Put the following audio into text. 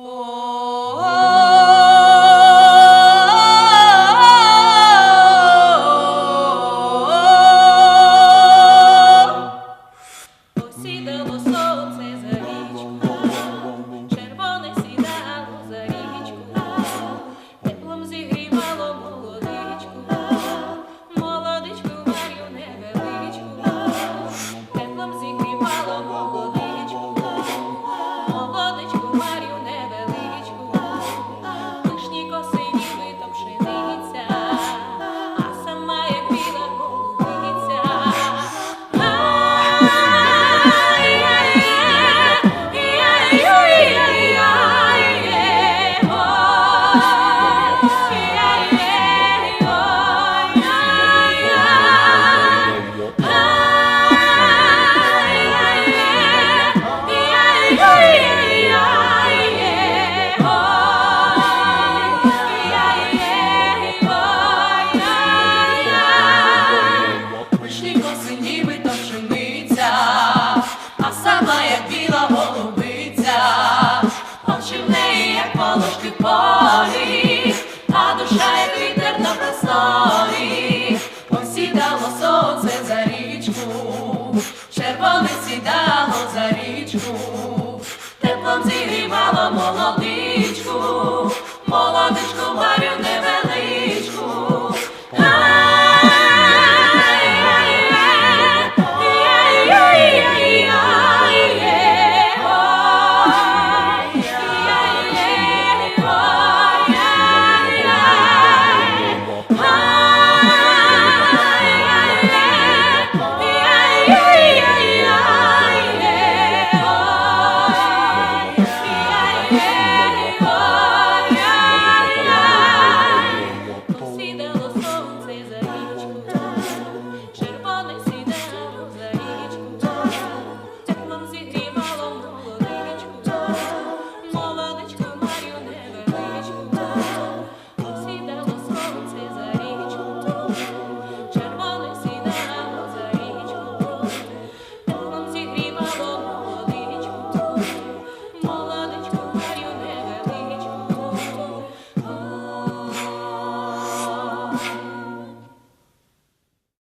Oh. нібито пшениця, а сама як біла голубиця, очі неї, як полошки полі, а душа, як вітер на просторі, посідало сонце за річку.